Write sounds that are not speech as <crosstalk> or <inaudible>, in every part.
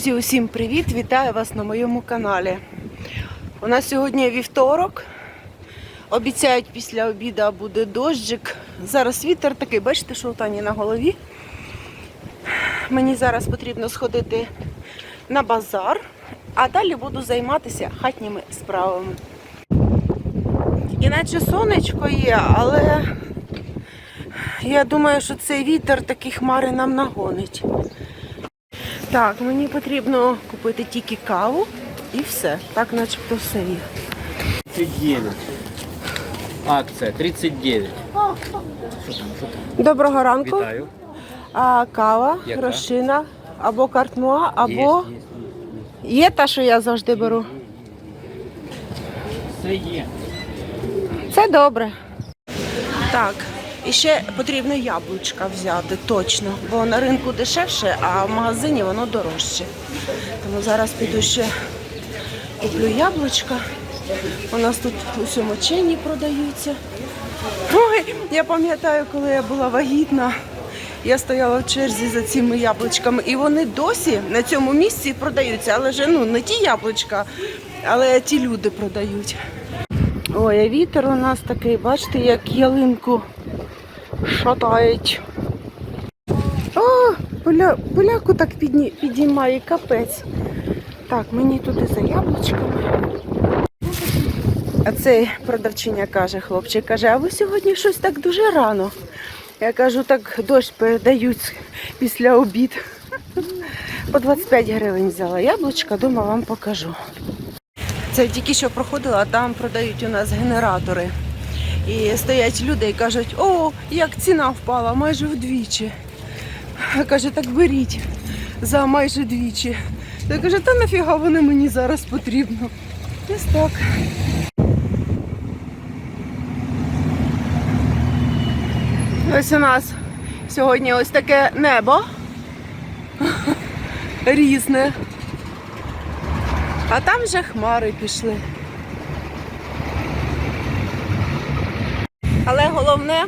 Друзі, усім привіт! Вітаю вас на моєму каналі. У нас сьогодні вівторок. Обіцяють, після обіду буде дощик. Зараз вітер такий, бачите, що у Тані на голові. Мені зараз потрібно сходити на базар, а далі буду займатися хатніми справами. Іначе сонечко є, але я думаю, що цей вітер такі хмари нам нагонить. Так, мені потрібно купити тільки каву і все. Так начебто все є. 39. Акція 39. Доброго ранку. Вітаю. А кава, Яка? грошина або картмуа, або Є, є. є та, що я завжди беру. Все є. Це добре. Так, і ще потрібно яблучка взяти точно, бо на ринку дешевше, а в магазині воно дорожче. Тому зараз піду ще куплю яблучка. У нас тут усьому мочені продаються. Ой, я пам'ятаю, коли я була вагітна, я стояла в черзі за цими яблучками, і вони досі на цьому місці продаються, але ж ну не ті яблучка, але ті люди продають. Ой, а вітер у нас такий, бачите, як ялинку шатають. О, поля, поляку так підні, підіймає капець. Так, мені туди за яблучками. А цей продавчиня каже, хлопчик каже, а ви сьогодні щось так дуже рано. Я кажу, так дощ передають після обід. По 25 гривень взяла яблучка, дома вам покажу. Це тільки що проходила, а там продають у нас генератори. І стоять люди і кажуть, о, як ціна впала, майже вдвічі. Каже, так беріть за майже двічі. Я каже, та нафіга вони мені зараз потрібно. Ось так. Ось у нас сьогодні ось таке небо. <laughs> Різне. А там вже хмари пішли. Головне,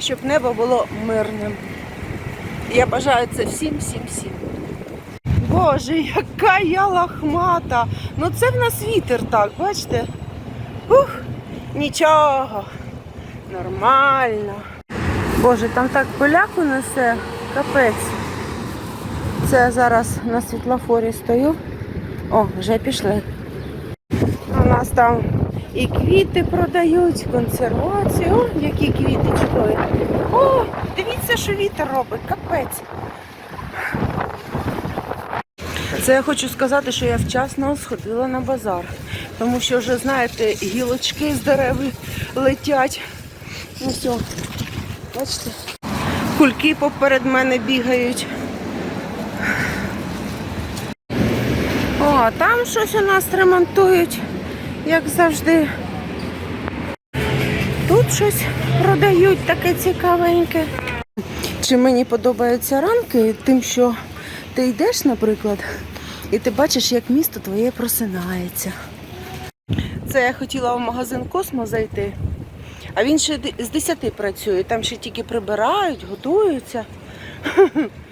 щоб небо було мирним. Я бажаю це всім, всім, всім. Боже, яка я лахмата. Ну це в нас вітер так, бачите? Ух, нічого. Нормально. Боже, там так поляку несе, капець. Це зараз на світлофорі стою. О, вже пішли. У нас там і квіти продають, консервацію. О, які квіти чудові. О, дивіться, що вітер робить, капець. Це я хочу сказати, що я вчасно сходила на базар. Тому що вже, знаєте, гілочки з дерев летять. Ну все, бачите? Кульки поперед мене бігають. О, там щось у нас ремонтують, як завжди. Тут щось продають таке цікавеньке. Чи мені подобаються ранки тим, що ти йдеш, наприклад, і ти бачиш, як місто твоє просинається. Це я хотіла в магазин Космо зайти, а він ще з 10 працює, там ще тільки прибирають, готуються. <laughs>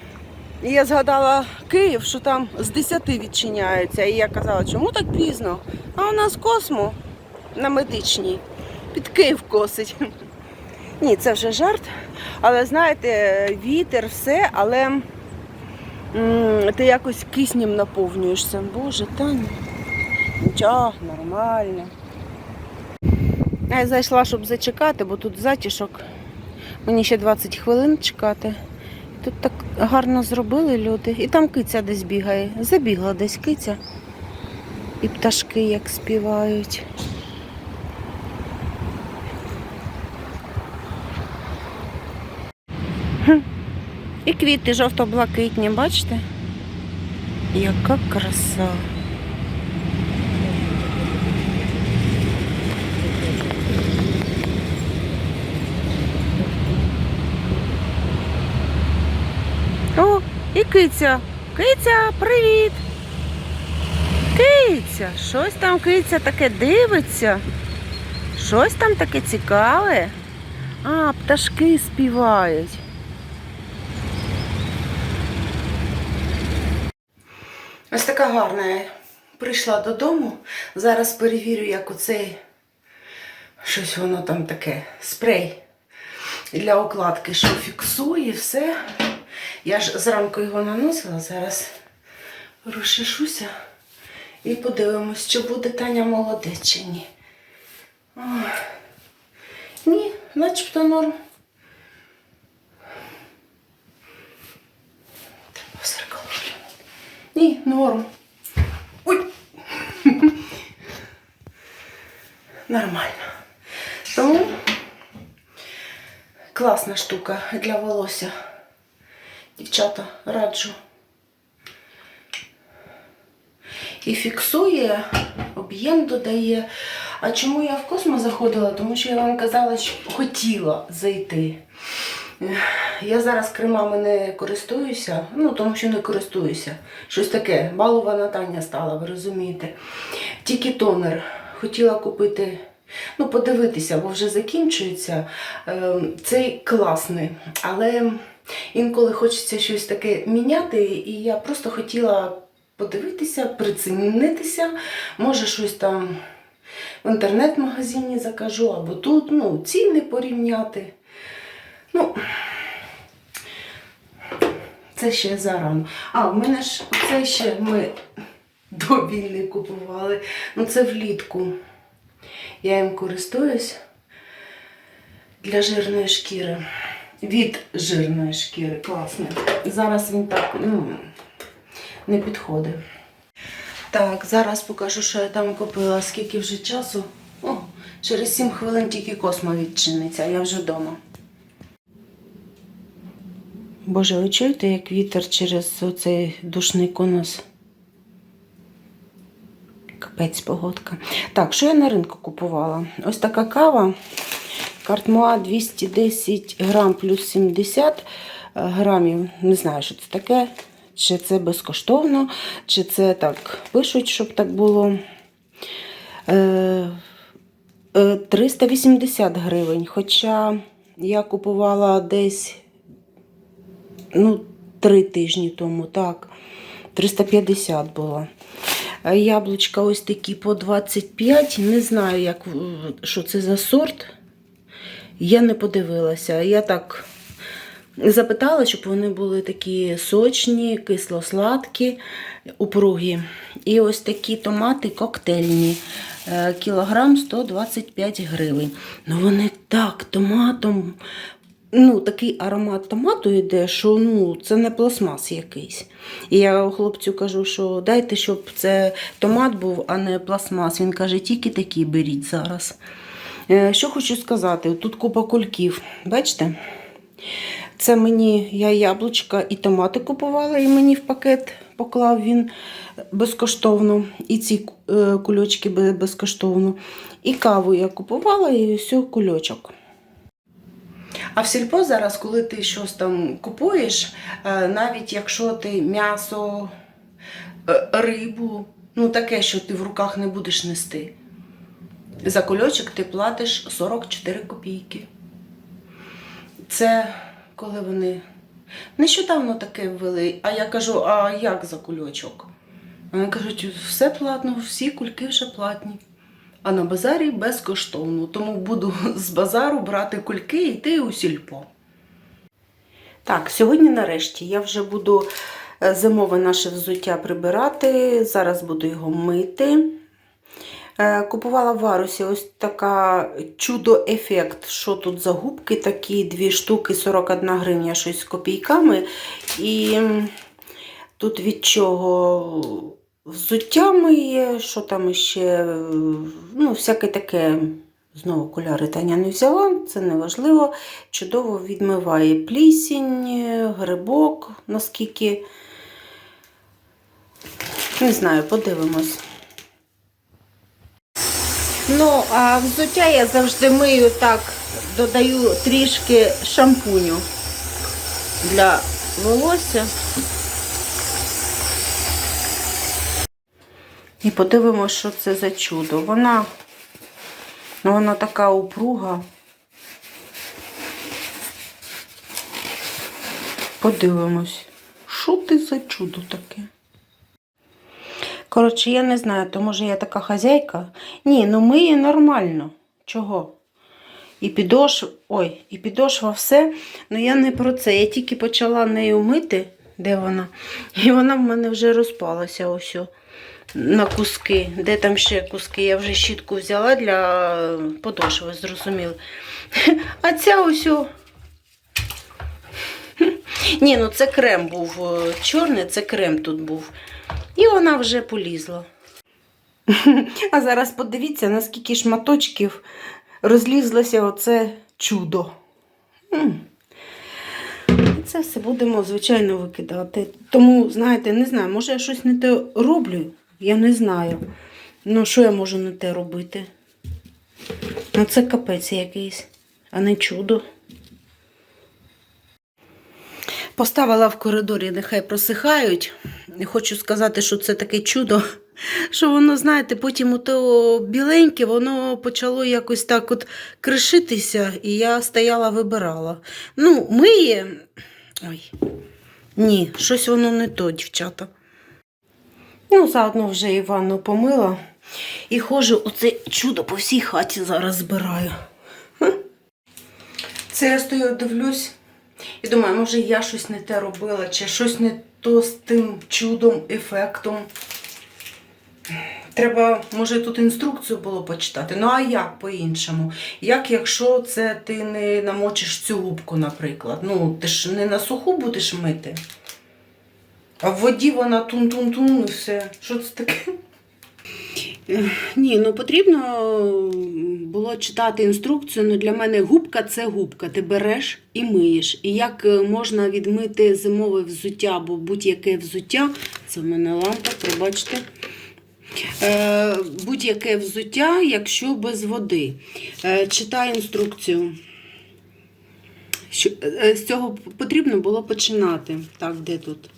І я згадала Київ, що там з 10 відчиняються. І я казала, чому так пізно? А у нас космо на медичній. Під Київ косить. <laughs> Ні, це вже жарт. Але знаєте, вітер, все, але ти якось киснем наповнюєшся. Боже, та. Нічого, нормально. Я зайшла, щоб зачекати, бо тут затішок. Мені ще 20 хвилин чекати. Тут так гарно зробили люди. І там киця десь бігає. Забігла десь киця. І пташки як співають. І квіти жовто-блакитні, бачите? Яка краса. О, і киця. Киця, привіт. Киця, щось там киця таке дивиться. Щось там таке цікаве. А, пташки співають. Ось така гарна. Прийшла додому. Зараз перевірю, як оцей щось воно там таке, спрей для окладки, що фіксує все. Я ж зранку його наносила, зараз розчешуся і подивимось, чи буде Таня молодець чи ні. Ой. Ні, начебто норм. Треба в зеркало глянути. Ні, норм. Ой. <laughs> Нормально. Тому класна штука для волосся. Дівчата, раджу. І фіксує, об'єм додає. А чому я в космо заходила? Тому що я вам казала, що хотіла зайти. Я зараз кремами не користуюся, ну тому що не користуюся. Щось таке, балована Таня стала, ви розумієте. Тільки тонер. Хотіла купити, ну, подивитися, бо вже закінчується. Ем, Цей класний, але інколи хочеться щось таке міняти, і я просто хотіла подивитися, прицінитися, може щось там в інтернет-магазині закажу, або тут, ну, ціни порівняти. Ну, це ще зарано. А, в мене ж це ще ми до війни купували. Ну, це влітку. Я їм користуюсь для жирної шкіри. Від жирної шкіри. Класно. Зараз він так ну, не підходить. Так, зараз покажу, що я там купила. Скільки вже часу. О, через 7 хвилин тільки космо відчиниться, я вже вдома. Боже, ви чуєте, як вітер через оцей душний конус? Капець погодка. Так, що я на ринку купувала? Ось така кава. Картмуа 210 грам плюс 70 грамів. Не знаю, що це таке. Чи це безкоштовно, чи це так пишуть, щоб так було. Е, е, 380 гривень. Хоча я купувала десь ну, три тижні тому, так. 350 було. Яблучка ось такі по 25. Не знаю, як, е, що це за сорт. Я не подивилася. Я так запитала, щоб вони були такі сочні, кисло-сладкі, упругі. І ось такі томати коктейльні. Е, Кілограм 125 гривень. Ну вони так томатом. Ну, такий аромат томату йде, що ну, це не пластмас якийсь. І я хлопцю кажу, що дайте, щоб це томат був, а не пластмас. Він каже, тільки такі беріть зараз. Е, Що хочу сказати, тут купа кульків. Бачите? Це мені я яблучка і томати купувала, і мені в пакет поклав він безкоштовно. І ці е, кульочки безкоштовно. І каву я купувала, і все кульочок. А в сільпо зараз, коли ти щось там купуєш, е, навіть якщо ти м'ясо, е, рибу, ну таке, що ти в руках не будеш нести. За кульочок ти платиш 44 копійки. Це коли вони нещодавно таке ввели, а я кажу, а як за кульочок? Вони кажуть, все платно, всі кульки вже платні. А на базарі безкоштовно. Тому буду <laughs> з базару брати кульки і йти у сільпо. Так, сьогодні нарешті я вже буду е, зимове наше взуття прибирати. Зараз буду його мити. Е, Купувала в Варусі ось така чудо-ефект. Що тут за губки такі, дві штуки, 41 гривня, щось з копійками. І тут від чого взуття моє, що там ще, ну, всяке таке. Знову окуляри Таня не взяла, це не важливо. Чудово відмиває плісінь, грибок, наскільки. Не знаю, подивимось. Ну, а взуття я завжди мию так, додаю трішки шампуню для волосся. І подивимося, що це за чудо. Вона, ну, вона така упруга. Подивимось, що ти за чудо таке? Коротше, я не знаю, то може я така хазяйка. Ні, ну миє нормально. Чого? І підошва, ой, і підошва все. Ну я не про це. Я тільки почала нею мити, де вона. І вона в мене вже розпалася ось на куски. Де там ще куски? Я вже щітку взяла для подошви, зрозуміли. А ця ось. Ні, ну це крем був е, чорний, це крем тут був. І вона вже полізла. <laughs> А зараз подивіться, наскільки шматочків розлізлося оце чудо. Це все будемо, звичайно, викидати. Тому, знаєте, не знаю, може я щось не те роблю, я не знаю. Ну, що я можу не те робити? Ну, це капець якийсь, а не чудо. Поставила в коридорі, нехай просихають. Хочу сказати, що це таке чудо, що воно, знаєте, потім ото біленьке, воно почало якось так от кришитися, і я стояла, вибирала. Ну, миє. Ой. Ні, щось воно не то, дівчата. Ну, заодно вже і ванну помила. І ходжу оце чудо по всій хаті зараз збираю. Це я стою, дивлюсь. І думаю, може я щось не те робила, чи щось не то з тим чудом, ефектом. Треба, може, тут інструкцію було почитати. Ну, а як по-іншому? Як якщо це ти не намочиш цю губку, наприклад? Ну, ти ж не на суху будеш мити. А в воді вона тун-тун-тун і все. Що це таке? Ні, ну потрібно було читати інструкцію. Ну для мене губка це губка. Ти береш і миєш. І як е, можна відмити зимове взуття або будь-яке взуття, це в мене лампа, пробачте. Е, будь-яке взуття, якщо без води. Е, читай інструкцію. Що, е, з цього потрібно було починати. Так, де тут?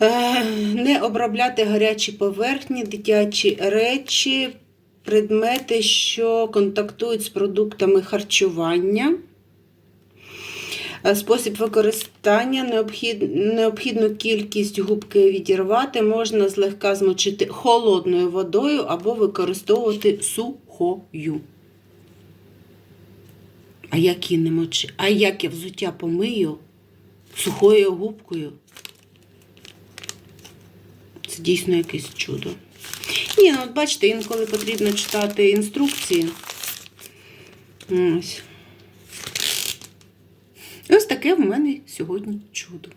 Е, Не обробляти гарячі поверхні, дитячі речі, предмети, що контактують з продуктами харчування. Е, Спосіб використання необхід, необхідну кількість губки відірвати, можна злегка змочити холодною водою або використовувати сухою. А як її не мочи? А як я взуття помию сухою губкою? Це дійсно якесь чудо. Ні, ну от бачите, інколи потрібно читати інструкції. Ось. Ось таке в мене сьогодні чудо.